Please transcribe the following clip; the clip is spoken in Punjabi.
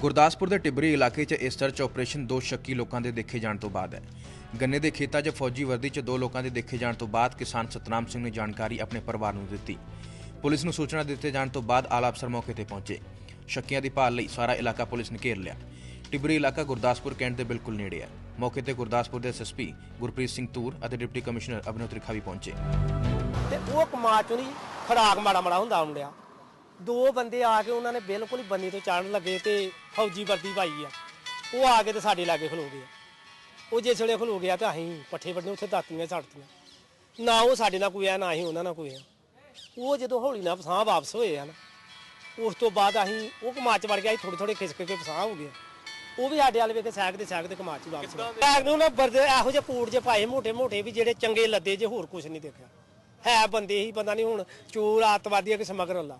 ਗੁਰਦਾਸਪੁਰ ਦੇ ਟਿੱਬਰੀ ਇਲਾਕੇ 'ਚ ਇਸ ਸਰਚ ਆਪਰੇਸ਼ਨ ਦੋ ਸ਼ੱਕੀ ਲੋਕਾਂ ਦੇ ਦੇਖੇ ਜਾਣ ਤੋਂ ਬਾਅਦ ਹੈ। ਗੰਨੇ ਦੇ ਖੇਤਾਂ 'ਚ ਫੌਜੀ ਵਰਦੀ 'ਚ ਦੋ ਲੋਕਾਂ ਦੇ ਦੇਖੇ ਜਾਣ ਤੋਂ ਬਾਅਦ ਕਿਸਾਨ ਸਤਨਾਮ ਸਿੰਘ ਨੇ ਜਾਣਕਾਰੀ ਆਪਣੇ ਪਰਿਵਾਰ ਨੂੰ ਦਿੱਤੀ। ਪੁਲਿਸ ਨੂੰ ਸੂਚਨਾ ਦਿੱਤੇ ਜਾਣ ਤੋਂ ਬਾਅਦ ਆਲਾ ਅਫਸਰ ਮੌਕੇ ਤੇ ਪਹੁੰਚੇ। ਸ਼ੱਕੀਆਂ ਦੀ ਭਾਲ ਲਈ ਸਾਰਾ ਇਲਾਕਾ ਪੁਲਿਸ ਨੇ ਘੇਰ ਲਿਆ। ਟਿੱਬਰੀ ਇਲਾਕਾ ਗੁਰਦਾਸਪੁਰ ਕੈਂਟ ਦੇ ਬਿਲਕੁਲ ਨੇੜੇ ਹੈ। ਮੌਕੇ ਤੇ ਗੁਰਦਾਸਪੁਰ ਦੇ ਐਸਐਸਪੀ ਗੁਰਪ੍ਰੀਤ ਸਿੰਘ ਤੂਰ ਅਤੇ ਡਿਪਟੀ ਕਮਿਸ਼ਨਰ ਅਭਿਨਵ ਤ੍ਰਿਖਾ ਵੀ ਪਹੁੰਚੇ। ਤੇ ਉਹ ਕਮਾਚੋਂ ਨਹੀਂ, ਖੜਾਕ ਮਾੜਾ ਮਾੜਾ ਹੁੰਦਾ ਮੁੰਡਿਆ। ਦੋ ਬੰਦੇ ਆ ਕੇ ਉਹਨਾਂ ਨੇ ਬਿਲਕੁਲ ਹੀ ਬੰਨੀ ਤੋਂ ਚੜਨ ਲੱਗੇ ਤੇ ਫੌਜੀ ਵਰਦੀ ਪਾਈ ਆ। ਉਹ ਆ ਕੇ ਤੇ ਸਾਡੇ ਲਾਗੇ ਖਲੋ ਗਏ ਉਹ ਜਿਸ ਵੇਲੇ ਖਲੋ ਗਿਆ ਤੇ ਅਸੀਂ ਪੱਠੇ ਵੱਢਣੇ ਉੱਥੇ ਦਾਤੀਆਂ ਛੱਡਤੀਆਂ ਨਾ ਉਹ ਸਾਡੇ ਨਾਲ ਕੋਈ ਆ ਨਾ ਹੀ ਉਹਨਾਂ ਨਾਲ ਕੋਈ ਆ ਉਹ ਜਦੋਂ ਹੌਲੀ ਨਾਲ ਫਸਾਂ ਵਾਪਸ ਹੋਏ ਆ ਨਾ ਉਸ ਤੋਂ ਬਾਅਦ ਅਸੀਂ ਉਹ ਕਮਾਚ ਵੜ ਗਿਆ ਥੋੜੇ ਥੋੜੇ ਖਿਸਕ ਕੇ ਫਸਾਂ ਹੋ ਗਏ ਉਹ ਵੀ ਸਾਡੇ ਵਾਲੇ ਵੇਖ ਸਾਈਕ ਦੇ ਸਾਈਕ ਦੇ ਕਮਾਚ ਹੀ ਵਾਪਸ ਸਾਈਕ ਨੂੰ ਨਾ ਬਰਦੇ ਇਹੋ ਜਿਹੇ ਕੂੜ ਜੇ ਪਾਏ ਮੋਟੇ ਮੋਟੇ ਵੀ ਜਿਹੜੇ ਚੰਗੇ ਲੱਦੇ ਜੇ ਹੋਰ ਕੁਝ ਨਹੀਂ ਦੇਖਿਆ। ਹੈ ਬੰਦੇ ਹੀ ਪਤਾ ਨਹੀਂ ਹੁਣ ਚੋਰ ਆਤਵਾਦੀ ਆ ਕਿ ਸਮਗਰ ਅੱਲਾ।